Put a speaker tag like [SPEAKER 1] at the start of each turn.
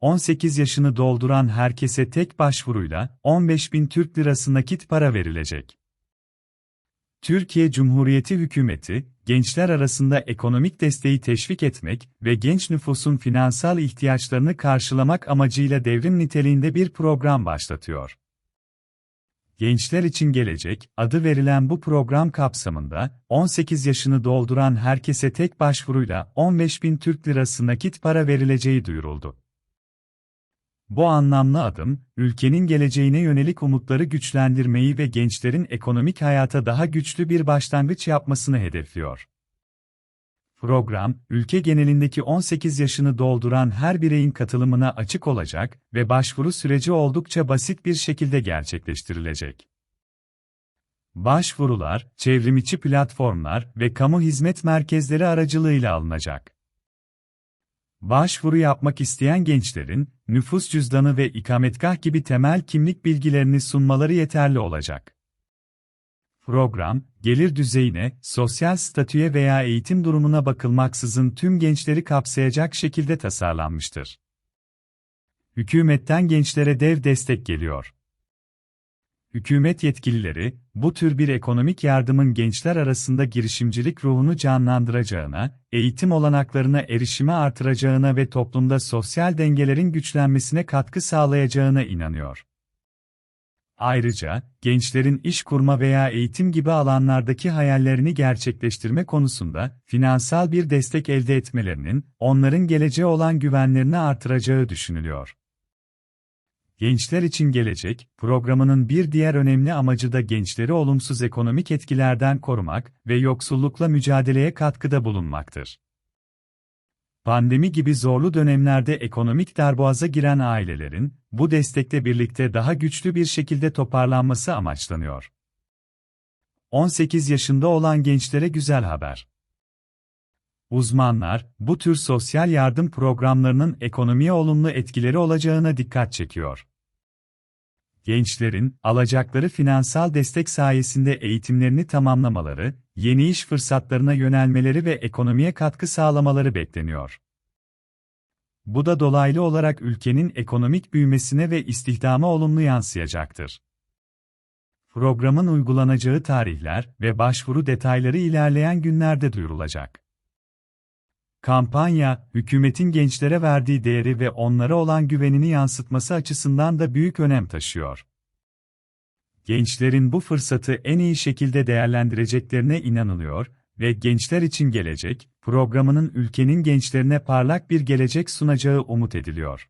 [SPEAKER 1] 18 yaşını dolduran herkese tek başvuruyla 15 bin Türk Lirası nakit para verilecek. Türkiye Cumhuriyeti Hükümeti, gençler arasında ekonomik desteği teşvik etmek ve genç nüfusun finansal ihtiyaçlarını karşılamak amacıyla devrim niteliğinde bir program başlatıyor. Gençler için Gelecek adı verilen bu program kapsamında 18 yaşını dolduran herkese tek başvuruyla 15 bin Türk Lirası nakit para verileceği duyuruldu. Bu anlamlı adım, ülkenin geleceğine yönelik umutları güçlendirmeyi ve gençlerin ekonomik hayata daha güçlü bir başlangıç yapmasını hedefliyor. Program, ülke genelindeki 18 yaşını dolduran her bireyin katılımına açık olacak ve başvuru süreci oldukça basit bir şekilde gerçekleştirilecek. Başvurular, çevrimiçi platformlar ve kamu hizmet merkezleri aracılığıyla alınacak. Başvuru yapmak isteyen gençlerin, nüfus cüzdanı ve ikametgah gibi temel kimlik bilgilerini sunmaları yeterli olacak. Program, gelir düzeyine, sosyal statüye veya eğitim durumuna bakılmaksızın tüm gençleri kapsayacak şekilde tasarlanmıştır. Hükümetten gençlere dev destek geliyor. Hükümet yetkilileri, bu tür bir ekonomik yardımın gençler arasında girişimcilik ruhunu canlandıracağına, eğitim olanaklarına erişimi artıracağına ve toplumda sosyal dengelerin güçlenmesine katkı sağlayacağına inanıyor. Ayrıca, gençlerin iş kurma veya eğitim gibi alanlardaki hayallerini gerçekleştirme konusunda finansal bir destek elde etmelerinin onların geleceğe olan güvenlerini artıracağı düşünülüyor. Gençler için Gelecek, programının bir diğer önemli amacı da gençleri olumsuz ekonomik etkilerden korumak ve yoksullukla mücadeleye katkıda bulunmaktır. Pandemi gibi zorlu dönemlerde ekonomik darboğaza giren ailelerin, bu destekle birlikte daha güçlü bir şekilde toparlanması amaçlanıyor. 18 yaşında olan gençlere güzel haber. Uzmanlar, bu tür sosyal yardım programlarının ekonomiye olumlu etkileri olacağına dikkat çekiyor gençlerin alacakları finansal destek sayesinde eğitimlerini tamamlamaları, yeni iş fırsatlarına yönelmeleri ve ekonomiye katkı sağlamaları bekleniyor. Bu da dolaylı olarak ülkenin ekonomik büyümesine ve istihdama olumlu yansıyacaktır. Programın uygulanacağı tarihler ve başvuru detayları ilerleyen günlerde duyurulacak. Kampanya, hükümetin gençlere verdiği değeri ve onlara olan güvenini yansıtması açısından da büyük önem taşıyor. Gençlerin bu fırsatı en iyi şekilde değerlendireceklerine inanılıyor ve Gençler için Gelecek, programının ülkenin gençlerine parlak bir gelecek sunacağı umut ediliyor.